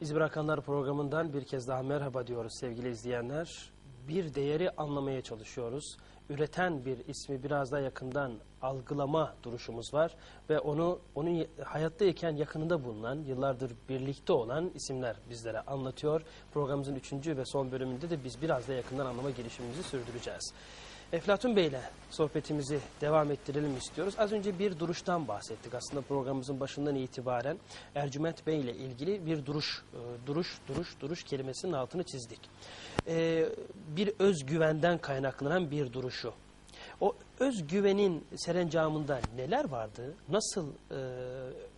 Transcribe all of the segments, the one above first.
İz Bırakanlar programından bir kez daha merhaba diyoruz sevgili izleyenler. Bir değeri anlamaya çalışıyoruz. Üreten bir ismi biraz daha yakından algılama duruşumuz var ve onu onun hayattayken yakınında bulunan, yıllardır birlikte olan isimler bizlere anlatıyor. Programımızın üçüncü ve son bölümünde de biz biraz da yakından anlama girişimimizi sürdüreceğiz. Eflatun Bey ile sohbetimizi devam ettirelim istiyoruz. Az önce bir duruştan bahsettik. Aslında programımızın başından itibaren Ercüment Bey ile ilgili bir duruş, e, duruş, duruş, duruş kelimesinin altını çizdik. E, bir özgüvenden kaynaklanan bir duruşu. O özgüvenin serencamında neler vardı? Nasıl e,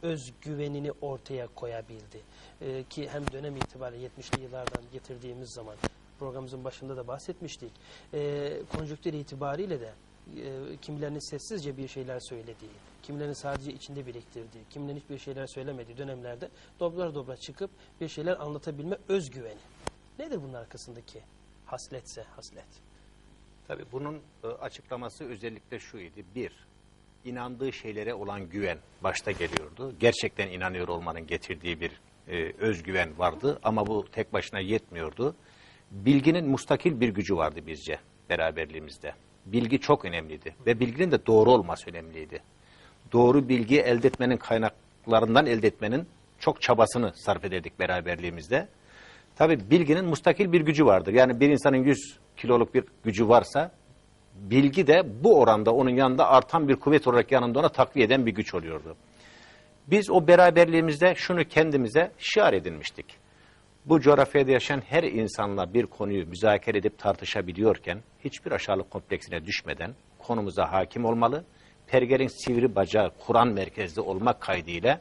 özgüvenini ortaya koyabildi? E, ki hem dönem itibariyle 70'li yıllardan getirdiğimiz zaman programımızın başında da bahsetmiştik. E, konjonktür itibariyle de e, kimilerinin sessizce bir şeyler söylediği, kimilerinin sadece içinde biriktirdiği, kimilerinin hiçbir şeyler söylemediği dönemlerde doblar dobra çıkıp bir şeyler anlatabilme özgüveni. Nedir bunun arkasındaki hasletse haslet? Tabii bunun e, açıklaması özellikle şuydu. Bir, inandığı şeylere olan güven başta geliyordu. Gerçekten inanıyor olmanın getirdiği bir e, özgüven vardı ama bu tek başına yetmiyordu. Bilginin mustakil bir gücü vardı bizce beraberliğimizde. Bilgi çok önemliydi ve bilginin de doğru olması önemliydi. Doğru bilgi elde etmenin kaynaklarından elde etmenin çok çabasını sarf ederdik beraberliğimizde. Tabii bilginin mustakil bir gücü vardır. Yani bir insanın 100 kiloluk bir gücü varsa bilgi de bu oranda onun yanında artan bir kuvvet olarak yanında ona takviye eden bir güç oluyordu. Biz o beraberliğimizde şunu kendimize şiar edinmiştik. Bu coğrafyada yaşayan her insanla bir konuyu müzakere edip tartışabiliyorken hiçbir aşağılık kompleksine düşmeden konumuza hakim olmalı. Pergel'in sivri bacağı Kur'an merkezli olmak kaydıyla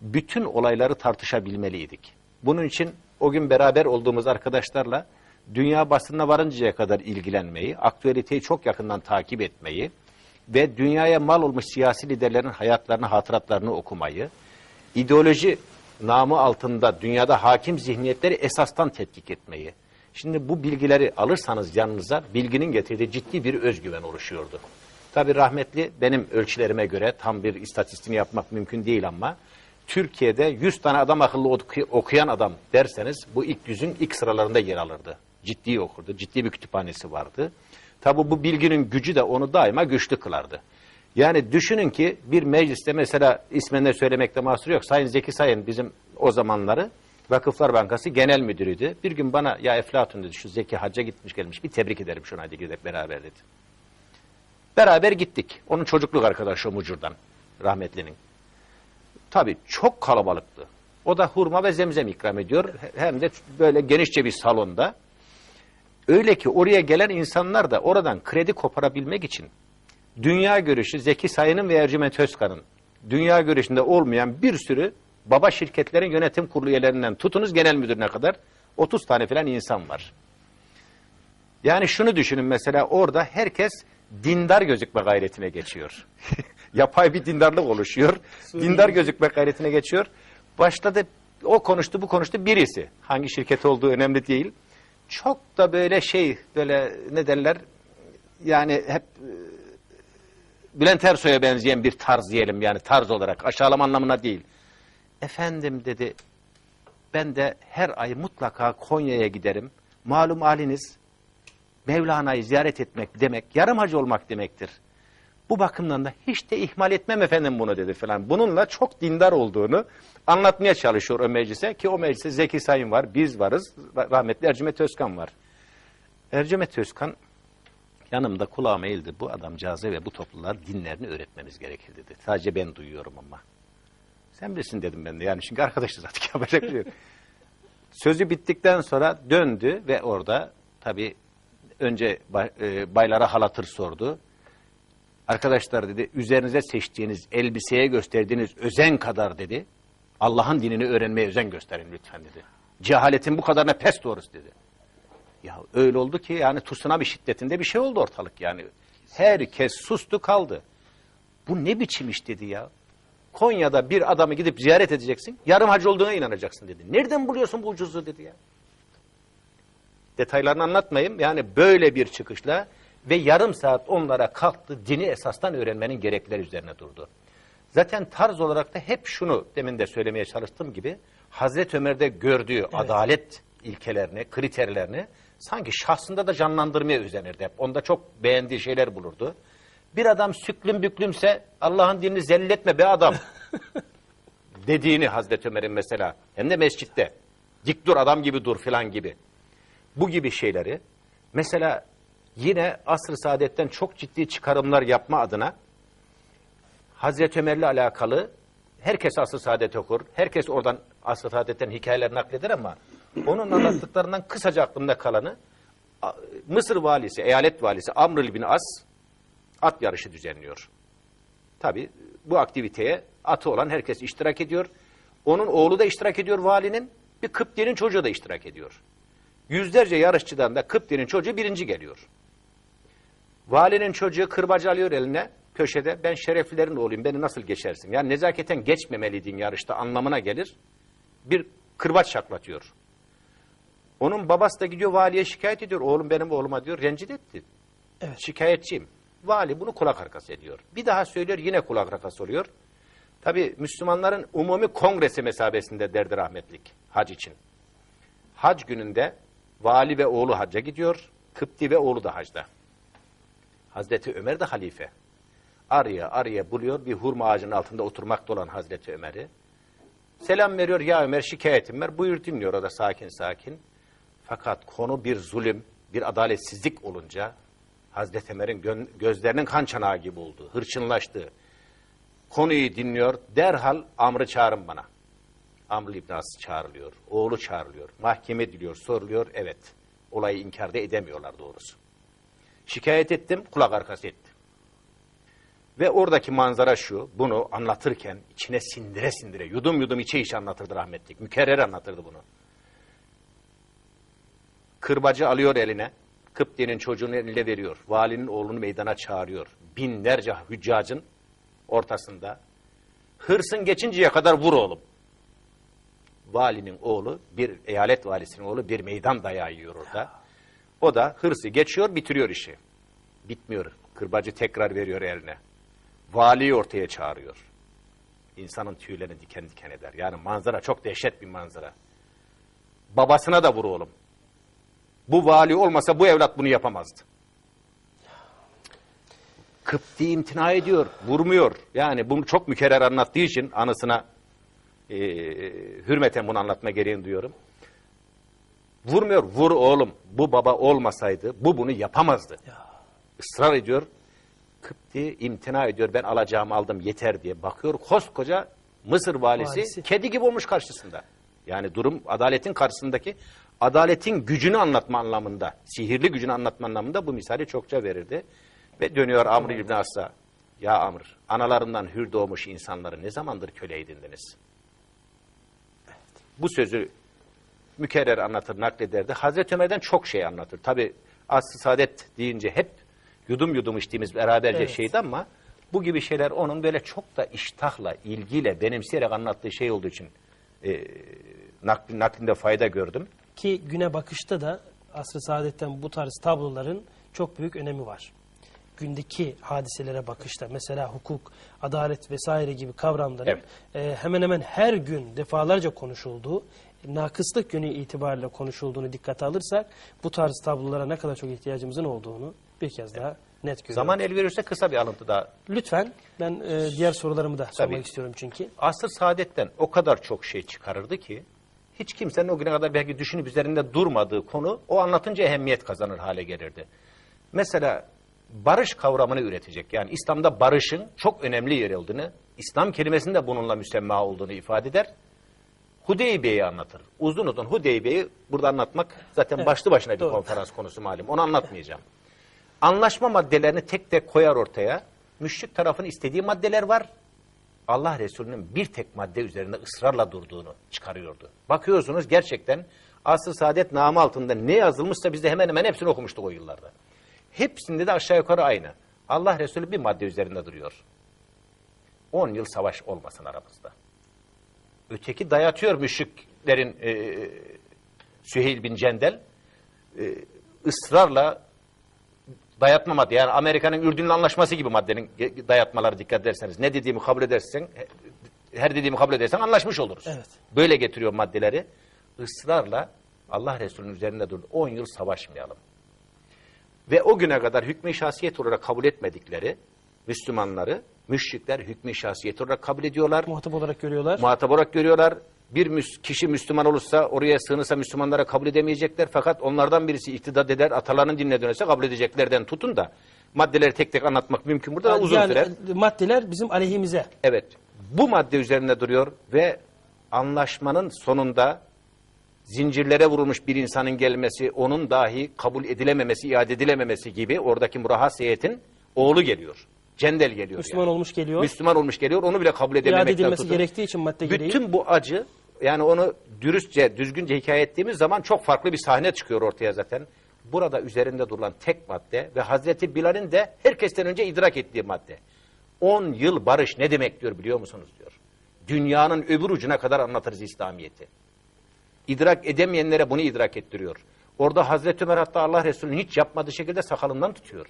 bütün olayları tartışabilmeliydik. Bunun için o gün beraber olduğumuz arkadaşlarla dünya basınına varıncaya kadar ilgilenmeyi, aktüeliteyi çok yakından takip etmeyi ve dünyaya mal olmuş siyasi liderlerin hayatlarını, hatıratlarını okumayı, ideoloji namı altında dünyada hakim zihniyetleri esastan tetkik etmeyi. Şimdi bu bilgileri alırsanız yanınıza bilginin getirdiği ciddi bir özgüven oluşuyordu. Tabii rahmetli benim ölçülerime göre tam bir istatistiğini yapmak mümkün değil ama Türkiye'de 100 tane adam akıllı oku- okuyan adam derseniz bu ilk yüzün ilk sıralarında yer alırdı. Ciddi okurdu, ciddi bir kütüphanesi vardı. Tabii bu bilginin gücü de onu daima güçlü kılardı. Yani düşünün ki bir mecliste mesela ismini söylemekte mahsur yok. Sayın Zeki Sayın bizim o zamanları Vakıflar Bankası Genel Müdürüydü. Bir gün bana ya Eflatun dedi şu Zeki hacca gitmiş gelmiş bir tebrik ederim şuna hadi gidelim beraber dedi. Beraber gittik. Onun çocukluk arkadaşı o Mucur'dan rahmetlinin. Tabii çok kalabalıktı. O da hurma ve zemzem ikram ediyor. Hem de böyle genişçe bir salonda. Öyle ki oraya gelen insanlar da oradan kredi koparabilmek için dünya görüşü Zeki Sayın'ın ve Ercüment Özkan'ın dünya görüşünde olmayan bir sürü baba şirketlerin yönetim kurulu üyelerinden tutunuz genel müdürüne kadar 30 tane falan insan var. Yani şunu düşünün mesela orada herkes dindar gözükme gayretine geçiyor. Yapay bir dindarlık oluşuyor. Dindar gözükme gayretine geçiyor. Başladı o konuştu bu konuştu birisi. Hangi şirket olduğu önemli değil. Çok da böyle şey böyle ne derler yani hep Bülent Ersoy'a benzeyen bir tarz diyelim yani tarz olarak aşağılama anlamına değil. Efendim dedi ben de her ay mutlaka Konya'ya giderim. Malum haliniz Mevlana'yı ziyaret etmek demek, yarım hacı olmak demektir. Bu bakımdan da hiç de ihmal etmem efendim bunu dedi falan. Bununla çok dindar olduğunu anlatmaya çalışıyor o meclise ki o meclise Zeki Sayın var, biz varız, rahmetli Ercüment Özkan var. Ercüment Özkan yanımda kulağıma eğildi. Bu adamcağıza ve bu topluluğa dinlerini öğretmemiz gerekir dedi. Sadece ben duyuyorum ama. Sen bilirsin dedim ben de yani çünkü arkadaşız artık yapacak bir şey. Sözü bittikten sonra döndü ve orada tabii önce e, baylara halatır sordu. Arkadaşlar dedi üzerinize seçtiğiniz elbiseye gösterdiğiniz özen kadar dedi. Allah'ın dinini öğrenmeye özen gösterin lütfen dedi. Cehaletin bu kadarına pes doğrusu dedi. Ya öyle oldu ki yani tsunami şiddetinde bir şey oldu ortalık yani. Herkes sustu kaldı. Bu ne biçim iş dedi ya. Konya'da bir adamı gidip ziyaret edeceksin. Yarım hacı olduğuna inanacaksın dedi. Nereden buluyorsun bu ucuzluğu dedi ya. Detaylarını anlatmayayım. Yani böyle bir çıkışla ve yarım saat onlara kalktı dini esastan öğrenmenin gerekleri üzerine durdu. Zaten tarz olarak da hep şunu demin de söylemeye çalıştığım gibi Hazreti Ömer'de gördüğü adalet ilkelerini, kriterlerini sanki şahsında da canlandırmaya özenirdi hep. Onda çok beğendiği şeyler bulurdu. Bir adam süklüm büklümse Allah'ın dinini zelil etme be adam dediğini Hazreti Ömer'in mesela hem de mescitte dik dur adam gibi dur filan gibi. Bu gibi şeyleri mesela yine asr-ı saadetten çok ciddi çıkarımlar yapma adına Hazreti Ömer'le alakalı herkes asr-ı saadet okur. Herkes oradan asr-ı saadetten hikayeler nakleder ama onun anlattıklarından kısaca aklımda kalanı Mısır valisi, eyalet valisi Amr bin As at yarışı düzenliyor. Tabi bu aktiviteye atı olan herkes iştirak ediyor. Onun oğlu da iştirak ediyor valinin. Bir Kıpti'nin çocuğu da iştirak ediyor. Yüzlerce yarışçıdan da Kıpti'nin çocuğu birinci geliyor. Valinin çocuğu kırbacı alıyor eline köşede. Ben şereflilerin oğluyum beni nasıl geçersin? Yani nezaketen geçmemeliydin yarışta anlamına gelir. Bir kırbaç şaklatıyor. Onun babası da gidiyor valiye şikayet ediyor. Oğlum benim oğluma diyor rencide etti. Evet. Şikayetçiyim. Vali bunu kulak arkası ediyor. Bir daha söylüyor yine kulak arkası oluyor. Tabi Müslümanların umumi kongresi mesabesinde derdi rahmetlik hac için. Hac gününde vali ve oğlu hacca gidiyor. Kıpti ve oğlu da hacda. Hazreti Ömer de halife. Araya araya buluyor bir hurma ağacının altında oturmakta olan Hazreti Ömer'i. Selam veriyor ya Ömer şikayetim var. Buyur dinliyor o da sakin sakin. Fakat konu bir zulüm, bir adaletsizlik olunca Hazreti Ömer'in gö- gözlerinin kan çanağı gibi oldu. Hırçınlaştı. Konuyu dinliyor. Derhal Amr'ı çağırın bana. Amr İbn As çağrılıyor. Oğlu çağrılıyor. Mahkeme ediliyor, soruluyor. Evet. Olayı inkar da edemiyorlar doğrusu. Şikayet ettim, kulak arkası ettim. Ve oradaki manzara şu, bunu anlatırken içine sindire sindire, yudum yudum içe içe anlatırdı rahmetlik. Mükerrer anlatırdı bunu. Kırbacı alıyor eline, Kıpti'nin çocuğunu eline veriyor. Valinin oğlunu meydana çağırıyor. Binlerce hüccacın ortasında. Hırsın geçinceye kadar vur oğlum. Valinin oğlu, bir eyalet valisinin oğlu bir meydan dayağı yiyor orada. O da hırsı geçiyor, bitiriyor işi. Bitmiyor. Kırbacı tekrar veriyor eline. Valiyi ortaya çağırıyor. İnsanın tüylerini diken diken eder. Yani manzara çok dehşet bir manzara. Babasına da vur oğlum. Bu vali olmasa bu evlat bunu yapamazdı. Kıpti imtina ediyor, vurmuyor. Yani bunu çok mükerrer anlattığı için anısına e, hürmeten bunu anlatma gereğini duyuyorum. Vurmuyor, vur oğlum. Bu baba olmasaydı bu bunu yapamazdı. Israr ediyor. Kıpti imtina ediyor. Ben alacağımı aldım yeter diye. Bakıyor koskoca Mısır valisi, Valisi. kedi gibi olmuş karşısında. Yani durum adaletin karşısındaki adaletin gücünü anlatma anlamında, sihirli gücünü anlatma anlamında bu misali çokça verirdi. Ve dönüyor Amr İbn As'a. Ya Amr, analarından hür doğmuş insanları ne zamandır köle edindiniz? Bu sözü mükerrer anlatır, naklederdi. Hazreti Ömer'den çok şey anlatır. Tabi asr saadet deyince hep yudum yudum içtiğimiz beraberce Evet. şeydi ama bu gibi şeyler onun böyle çok da iştahla, ilgiyle, benimseyerek anlattığı şey olduğu için e, nakli, naklinde fayda gördüm. Ki güne bakışta da asr-ı saadetten bu tarz tabloların çok büyük önemi var. Gündeki hadiselere bakışta mesela hukuk, adalet vesaire gibi kavramların Evet. e, hemen hemen her gün defalarca konuşulduğu, nakıslık yönü itibariyle konuşulduğunu dikkate alırsak bu tarz tablolara ne kadar çok ihtiyacımızın olduğunu bir kez daha net görüyoruz. Zaman el verirse kısa bir alıntı daha. Lütfen ben e, diğer sorularımı da sormak Tabii. istiyorum çünkü. Asr saadetten o kadar çok şey çıkarırdı ki hiç kimsenin o güne kadar belki düşünüp üzerinde durmadığı konu o anlatınca ehemmiyet kazanır hale gelirdi. Mesela barış kavramını üretecek. Yani İslam'da barışın çok önemli yer olduğunu, İslam kelimesinin de bununla müsemma olduğunu ifade eder. Hudeybiye'yi anlatır. Uzun uzun Hudeybiye'yi burada anlatmak zaten başlı başına bir doğru. konferans konusu malum. Onu anlatmayacağım. Anlaşma maddelerini tek tek koyar ortaya. Müşrik tarafın istediği maddeler var. Allah Resulü'nün bir tek madde üzerinde ısrarla durduğunu çıkarıyordu. Bakıyorsunuz gerçekten asr-ı saadet namı altında ne yazılmışsa biz de hemen hemen hepsini okumuştuk o yıllarda. Hepsinde de aşağı yukarı aynı. Allah Resulü bir madde üzerinde duruyor. 10 yıl savaş olmasın aramızda. Öteki dayatıyor müşriklerin e, Süheyl bin Cendel e, ısrarla Dayatma. Yani Amerika'nın Ürdün'le anlaşması gibi maddenin dayatmaları dikkat ederseniz. Ne dediğimi kabul edersen, her dediğimi kabul edersen anlaşmış oluruz. Evet. Böyle getiriyor maddeleri. Israrla Allah Resulü'nün üzerinde durdu. 10 yıl savaşmayalım. Ve o güne kadar hükmü şahsiyet olarak kabul etmedikleri Müslümanları müşrikler hükmü şahsiyet olarak kabul ediyorlar. Muhatap olarak görüyorlar. Muhatap olarak görüyorlar. Bir kişi Müslüman olursa oraya sığınırsa Müslümanlara kabul edemeyecekler. Fakat onlardan birisi iktidar eder, atalarının dinine dönerse kabul edeceklerden tutun da maddeleri tek tek anlatmak mümkün burada da uzun yani sürer. e, maddeler bizim aleyhimize. Evet. Bu madde üzerinde duruyor ve anlaşmanın sonunda zincirlere vurulmuş bir insanın gelmesi, onun dahi kabul edilememesi, iade edilememesi gibi oradaki murahhas heyetin oğlu geliyor. Cendel geliyor. Müslüman yani. olmuş geliyor. Müslüman olmuş geliyor. Onu bile kabul İade edememekten edilmesi tutun. gerektiği için madde gereği. Bütün bu acı yani onu dürüstçe, düzgünce hikaye ettiğimiz zaman çok farklı bir sahne çıkıyor ortaya zaten. Burada üzerinde durulan tek madde ve Hazreti Bilal'in de herkesten önce idrak ettiği madde. 10 yıl barış ne demek diyor biliyor musunuz diyor. Dünyanın öbür ucuna kadar anlatırız İslamiyet'i. İdrak edemeyenlere bunu idrak ettiriyor. Orada Hazreti Ömer hatta Allah Resulü'nün hiç yapmadığı şekilde sakalından tutuyor.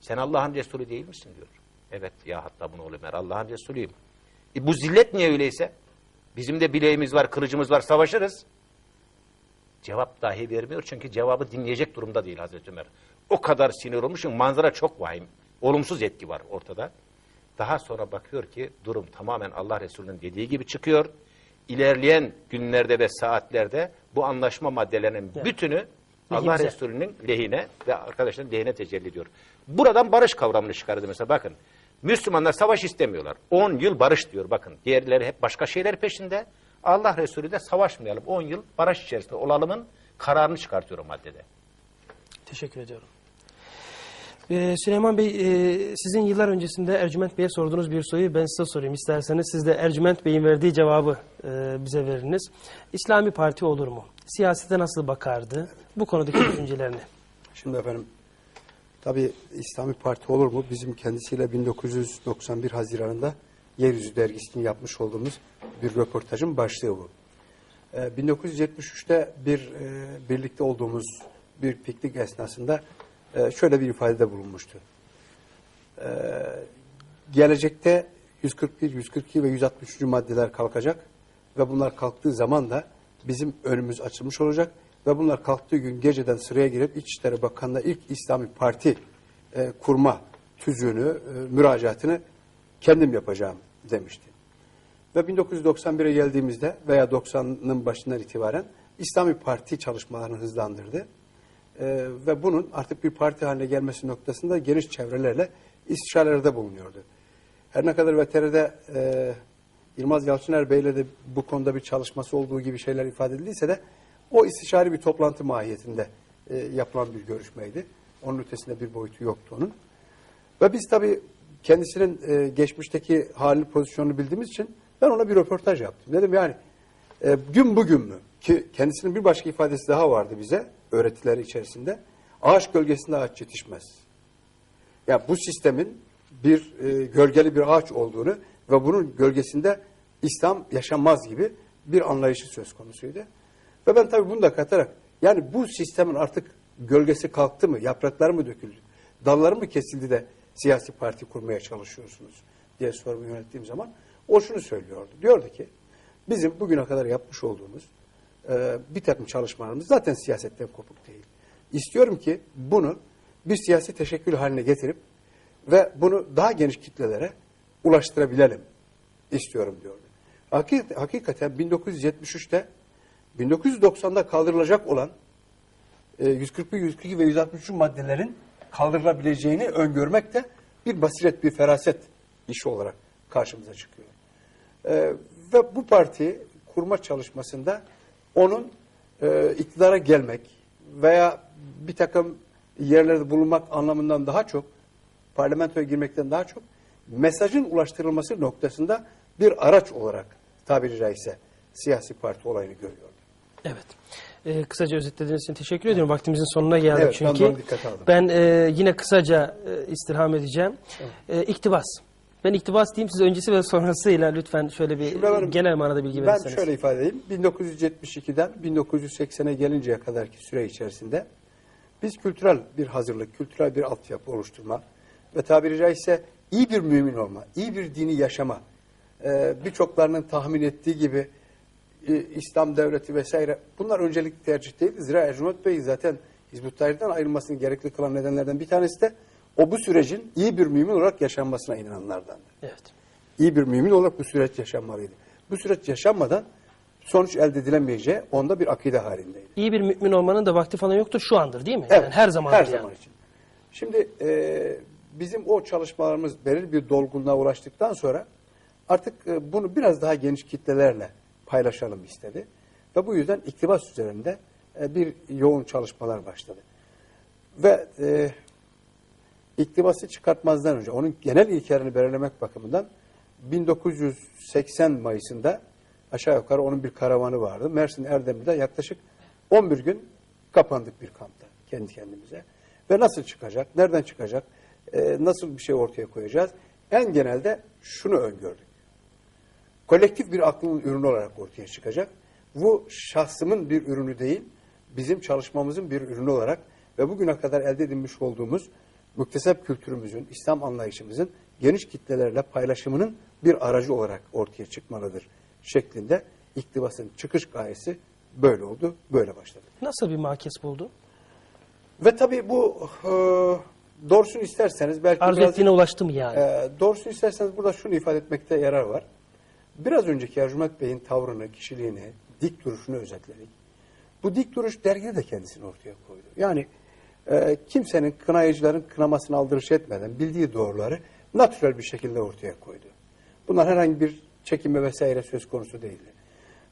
Sen Allah'ın Resulü değil misin diyor. Evet ya hatta bunu Ömer Allah'ın Resulüyüm. E bu zillet niye öyleyse? Bizim de bileğimiz var, kılıcımız var, savaşırız. Cevap dahi vermiyor çünkü cevabı dinleyecek durumda değil Hazreti Ömer. O kadar sinir olmuş çünkü manzara çok vahim. Olumsuz etki var ortada. Daha sonra bakıyor ki durum tamamen Allah Resulü'nün dediği gibi çıkıyor. İlerleyen günlerde ve saatlerde bu anlaşma maddelerinin Evet. bütünü Allah. Resulü'nün lehine ve arkadaşların lehine tecelli ediyor. Buradan barış kavramını çıkardı mesela bakın. Müslümanlar savaş istemiyorlar. 10 yıl barış diyor bakın. Diğerleri hep başka şeyler peşinde. Allah Resulü de savaşmayalım. 10 yıl barış içerisinde olalımın kararını çıkartıyor o maddede. Teşekkür ediyorum. Ee, Süleyman Bey, e, sizin yıllar öncesinde Ercüment Bey'e sorduğunuz bir soruyu ben size sorayım. İsterseniz siz de Ercüment Bey'in verdiği cevabı e, bize veriniz. İslami Parti olur mu? Siyasete nasıl bakardı? Bu konudaki düşüncelerini. Şimdi efendim, tabii İslami Parti olur mu? Bizim kendisiyle 1991 Haziran'ında Yeryüzü Dergisi'nin yapmış olduğumuz bir röportajın başlığı bu. Ee, 1973'te bir e, birlikte olduğumuz bir piknik esnasında e, şöyle bir ifadede bulunmuştu. Ee, gelecekte 141, 142 ve 163. maddeler kalkacak ve bunlar kalktığı zaman da bizim önümüz açılmış olacak ve bunlar kalktığı gün geceden sıraya girip İçişleri Bakanı'na ilk İslami Parti e, kurma tüzüğünü, e, müracaatını kendim yapacağım demişti. Ve 1991'e geldiğimizde veya 90'ın başından itibaren İslami Parti çalışmalarını hızlandırdı. Ee, ve bunun artık bir parti haline gelmesi noktasında geniş çevrelerle istişarelerde bulunuyordu. Her ne kadar VTR'de e, Yılmaz Yalçıner Bey'le de bu konuda bir çalışması olduğu gibi şeyler ifade edildiyse de o istişari bir toplantı mahiyetinde e, yapılan bir görüşmeydi. Onun ötesinde bir boyutu yoktu onun. Ve biz tabii kendisinin e, geçmişteki hali pozisyonunu bildiğimiz için ben ona bir röportaj yaptım. Dedim yani e, gün bugün mü? Ki kendisinin bir başka ifadesi daha vardı bize öğretileri içerisinde. Ağaç gölgesinde ağaç yetişmez. Ya bu sistemin bir e, gölgeli bir ağaç olduğunu ve bunun gölgesinde İslam yaşanmaz gibi bir anlayışı söz konusuydu. Ve ben tabii bunu da katarak yani bu sistemin artık gölgesi kalktı mı, yaprakları mı döküldü, dalları mı kesildi de siyasi parti kurmaya çalışıyorsunuz diye sorumu yönettiğim zaman o şunu söylüyordu. Diyordu ki bizim bugüne kadar yapmış olduğumuz e, bir takım çalışmalarımız zaten siyasetten kopuk değil. İstiyorum ki bunu bir siyasi teşekkül haline getirip ve bunu daha geniş kitlelere ulaştırabilelim istiyorum diyordu. Hakik- Hakikaten 1973'te 1990'da kaldırılacak olan e, 141, 142 ve 163 maddelerin kaldırılabileceğini öngörmek de bir basiret, bir feraset işi olarak karşımıza çıkıyor. E, ve bu parti kurma çalışmasında onun e, iktidara gelmek veya bir takım yerlerde bulunmak anlamından daha çok, parlamentoya girmekten daha çok mesajın ulaştırılması noktasında bir araç olarak tabiri caizse siyasi parti olayını görüyor. Evet. Ee, kısaca özetlediğiniz için teşekkür ediyorum. Vaktimizin sonuna geldik Evet, ben çünkü. aldım. Ben e, yine kısaca e, istirham edeceğim. E, iktibas. Ben iktibas diyeyim siz öncesi ve sonrasıyla lütfen şöyle bir efendim, genel manada bilgi Ben verirseniz. şöyle ifade edeyim. 1972'den 1980'e gelinceye kadarki süre içerisinde Biz kültürel bir hazırlık, kültürel bir altyapı oluşturma ve tabiri caizse iyi bir mümin olma, iyi bir dini yaşama, e, birçoklarının tahmin ettiği gibi e, İslam devleti vesaire bunlar öncelikli tercih değil. Zira Ercüment Bey zaten Hizbut Tahrir'den ayrılmasını gerekli kılan nedenlerden bir tanesi de o bu sürecin iyi bir mümin olarak yaşanmasına inananlardan. Evet. İyi bir mümin olarak bu süreç yaşanmalıydı. Bu süreç yaşanmadan sonuç elde edilemeyeceği onda bir akide halindeydi. İyi bir mümin olmanın da vakti falan yoktur şu andır değil mi? Yani her zaman her yani. zaman için. Şimdi e, bizim o çalışmalarımız belirli bir dolgunluğa ulaştıktan sonra artık e, bunu biraz daha geniş kitlelerle paylaşalım istedi. Ve bu yüzden iktibas üzerinde e, bir yoğun çalışmalar başladı. Ve e, iktibası çıkartmazdan önce onun genel ilkelerini belirlemek bakımından 1980 Mayıs'ında aşağı yukarı onun bir karavanı vardı. Mersin Erdemli'de yaklaşık 11 gün kapandık bir kampta kendi kendimize. Ve nasıl çıkacak, nereden çıkacak, e, nasıl bir şey ortaya koyacağız? En genelde şunu öngördük. Kolektif bir aklın ürünü olarak ortaya çıkacak. Bu şahsımın bir ürünü değil, bizim çalışmamızın bir ürünü olarak ve bugüne kadar elde edilmiş olduğumuz müktesep kültürümüzün, İslam anlayışımızın geniş kitlelerle paylaşımının bir aracı olarak ortaya çıkmalıdır şeklinde iktibasın çıkış gayesi böyle oldu, böyle başladı. Nasıl bir makes buldu? Ve tabii bu e, doğrusunu isterseniz belki Arzu biraz- ettiğine ulaştı mı yani? e, doğrusunu isterseniz burada şunu ifade etmekte yarar var. Biraz önceki Ercüment Bey'in tavrını, kişiliğini, dik duruşunu özetledik. Bu dik duruş dergide de kendisini ortaya koydu. Yani e, kimsenin kınayıcıların kınamasını aldırış etmeden bildiği doğruları natürel bir şekilde ortaya koydu. Bunlar herhangi bir çekinme vesaire söz konusu değildi.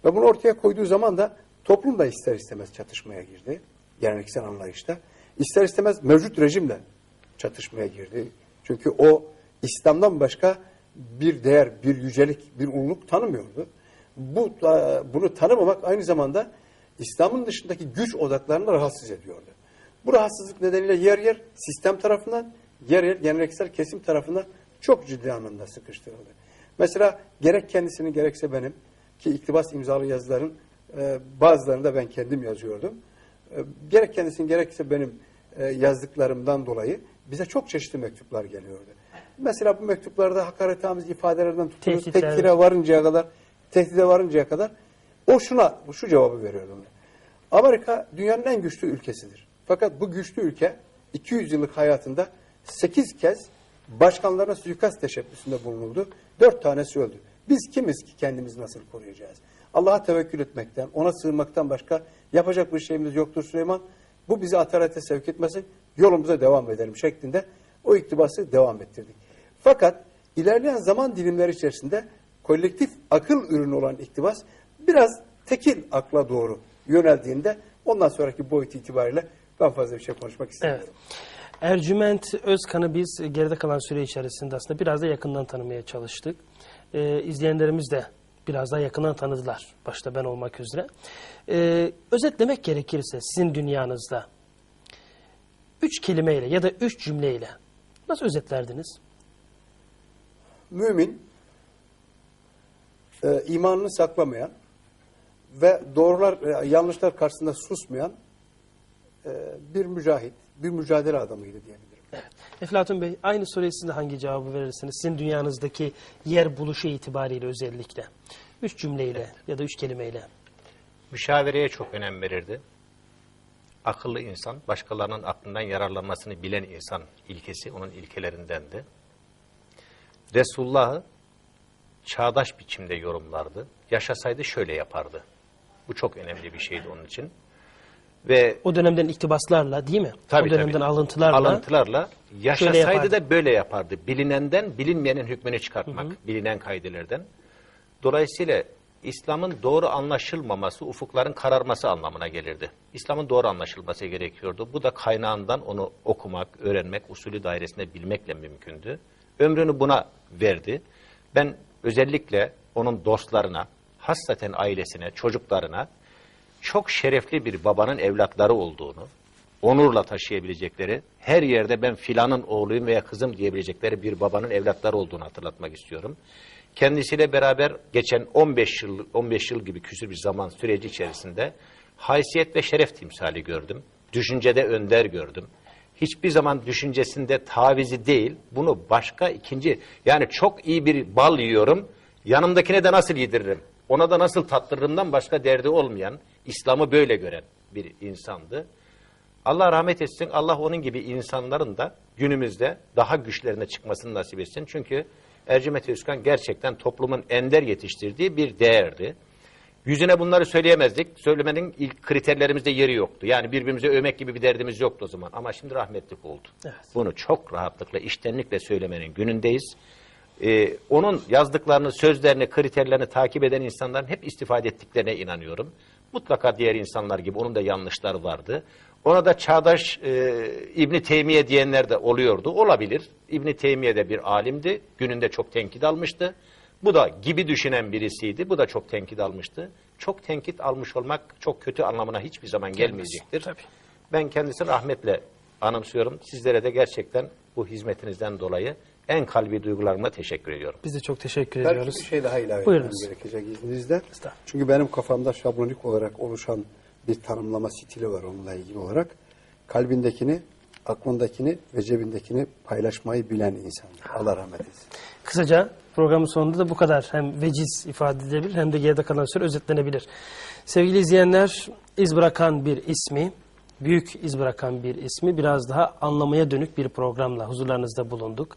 Ve bunu ortaya koyduğu zaman da toplum da ister istemez çatışmaya girdi. Geleneksel anlayışta. İster istemez mevcut rejimle çatışmaya girdi. Çünkü o İslam'dan başka bir değer, bir yücelik, bir ululuk tanımıyordu. Bu bunu tanımamak aynı zamanda İslam'ın dışındaki güç odaklarını da rahatsız ediyordu. Bu rahatsızlık nedeniyle yer yer sistem tarafından, yer yer geleneksel kesim tarafından çok ciddi anlamda sıkıştırıldı. Mesela gerek kendisini gerekse benim ki iktibas imzalı yazıların e, bazılarını da ben kendim yazıyordum. E, gerek kendisini gerekse benim e, yazdıklarımdan dolayı bize çok çeşitli mektuplar geliyordu. Mesela bu mektuplarda hakaret amiz ifadelerden tutuyoruz. Tehditler. Tekfire varıncaya kadar, tehdide varıncaya kadar o şuna, şu cevabı veriyordu. Amerika dünyanın en güçlü ülkesidir. Fakat bu güçlü ülke 200 yıllık hayatında 8 kez başkanlarına suikast teşebbüsünde bulunuldu. 4 tanesi öldü. Biz kimiz ki kendimizi nasıl koruyacağız? Allah'a tevekkül etmekten, ona sığınmaktan başka yapacak bir şeyimiz yoktur Süleyman. Bu bizi atarete sevk etmesin, yolumuza devam edelim şeklinde o iktibası devam ettirdik. Fakat ilerleyen zaman dilimleri içerisinde kolektif akıl ürünü olan iktibas biraz tekil akla doğru yöneldiğinde ondan sonraki boyut itibariyle ben fazla bir şey konuşmak istemiyorum. Evet. Ercüment Özkan'ı biz geride kalan süre içerisinde aslında biraz da yakından tanımaya çalıştık. Ee, izleyenlerimiz de biraz daha yakından tanıdılar. Başta ben olmak üzere. Ee, özetlemek gerekirse sizin dünyanızda üç kelimeyle ya da üç cümleyle nasıl özetlerdiniz? Mümin e, imanını saklamayan ve doğrular e, yanlışlar karşısında susmayan e, bir mücahit, bir mücadele adamıydı diyebilirim. Eflatun Bey aynı soruya siz de hangi cevabı verirsiniz? Sizin dünyanızdaki yer buluşu itibariyle özellikle. Üç cümleyle ya da üç kelimeyle. Müşavireye çok önem verirdi. Akıllı insan, başkalarının aklından yararlanmasını bilen insan ilkesi onun ilkelerindendi. Resulullah'ı çağdaş biçimde yorumlardı. Yaşasaydı şöyle yapardı. Bu çok önemli bir şeydi onun için. Ve O dönemden iktibaslarla değil mi? Tabii, o dönemden tabii. alıntılarla. Alıntılarla yaşasaydı da böyle yapardı. Bilinenden bilinmeyenin hükmünü çıkartmak. Bilinen kaidelerden. Dolayısıyla İslam'ın doğru anlaşılmaması, ufukların kararması anlamına gelirdi. İslam'ın doğru anlaşılması gerekiyordu. Bu da kaynağından onu okumak, öğrenmek, usulü dairesinde bilmekle mümkündü. Ömrünü buna verdi. Ben özellikle onun dostlarına, hassaten ailesine, çocuklarına çok şerefli bir babanın evlatları olduğunu, onurla taşıyabilecekleri, her yerde ben filanın oğluyum veya kızım diyebilecekleri bir babanın evlatları olduğunu hatırlatmak istiyorum. Kendisiyle beraber geçen 15 yıl 15 yıl gibi küsur bir zaman süreci içerisinde haysiyet ve şeref timsali gördüm. Düşüncede önder gördüm. Hiçbir zaman düşüncesinde tavizi değil, bunu başka ikinci, yani çok iyi bir bal yiyorum, yanımdakine de nasıl yediririm, ona da nasıl tattırırımdan başka derdi olmayan, İslam'ı böyle gören bir insandı. Allah rahmet etsin. Allah onun gibi insanların da günümüzde daha güçlerine çıkmasını nasip etsin. Çünkü Ercüment Özkan gerçekten toplumun ender yetiştirdiği bir değerdi. Yüzüne bunları söyleyemezdik. Söylemenin ilk kriterlerimizde yeri yoktu. Yani birbirimize övmek gibi bir derdimiz yoktu o zaman. Ama şimdi rahmetlik oldu. Evet. Bunu çok rahatlıkla, iştenlikle söylemenin günündeyiz. Ee, onun yazdıklarını, sözlerini, kriterlerini takip eden insanların hep istifade ettiklerine inanıyorum. Mutlaka diğer insanlar gibi onun da yanlışları vardı. Ona da çağdaş e, İbni Teymiye diyenler de oluyordu. Olabilir. İbni Teymiye de bir alimdi. Gününde çok tenkit almıştı. Bu da gibi düşünen birisiydi. Bu da çok tenkit almıştı. Çok tenkit almış olmak çok kötü anlamına hiçbir zaman gelmeyecektir. Tabii. Ben kendisini rahmetle anımsıyorum. Sizlere de gerçekten bu hizmetinizden dolayı en kalbi duygularımla teşekkür ediyorum. Biz de çok teşekkür Belki ediyoruz. bir şey daha ilave Buyurunuz. etmem gerekecek izninizle. Çünkü benim kafamda şablonik olarak oluşan bir tanımlama stili var onunla ilgili olarak. Kalbindekini, aklındakini ve cebindekini paylaşmayı bilen insan. Allah rahmet etsin. Kısaca programın sonunda da bu kadar. Hem veciz ifade edilebilir hem de geride kalan süre özetlenebilir. Sevgili izleyenler, iz bırakan bir ismi, büyük iz bırakan bir ismi biraz daha anlamaya dönük bir programla huzurlarınızda bulunduk.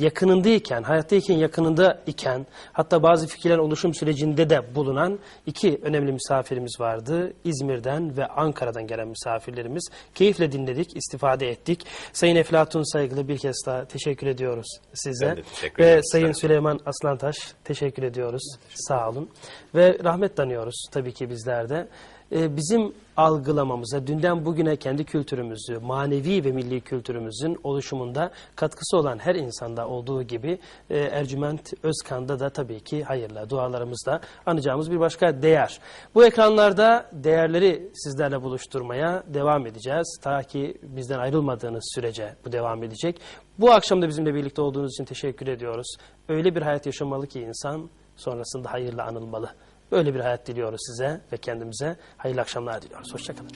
Yakınındayken, hayattayken yakınında iken, hatta bazı fikirler oluşum sürecinde de bulunan iki önemli misafirimiz vardı. İzmir'den ve Ankara'dan gelen misafirlerimiz. Keyifle dinledik, istifade ettik. Sayın Eflatun saygılı bir kez daha teşekkür ediyoruz size. Ben de teşekkür Ve ederim. Sayın Sağ olun. Süleyman Aslantaş teşekkür ediyoruz. Sağ olun. Ve rahmet tanıyoruz tabii ki bizler de. Ee, bizim algılamamıza, dünden bugüne kendi kültürümüzü, manevi ve milli kültürümüzün oluşumunda katkısı olan her insanda olduğu gibi e, Ercüment Özkan'da da tabii ki hayırla dualarımızda anacağımız bir başka değer. Bu ekranlarda değerleri sizlerle buluşturmaya devam edeceğiz. Ta ki bizden ayrılmadığınız sürece bu devam edecek. Bu akşam da bizimle birlikte olduğunuz için teşekkür ediyoruz. Öyle bir hayat yaşamalı ki insan sonrasında hayırla anılmalı. Böyle bir hayat diliyoruz size ve kendimize. Hayırlı akşamlar diliyoruz. Hoşçakalın.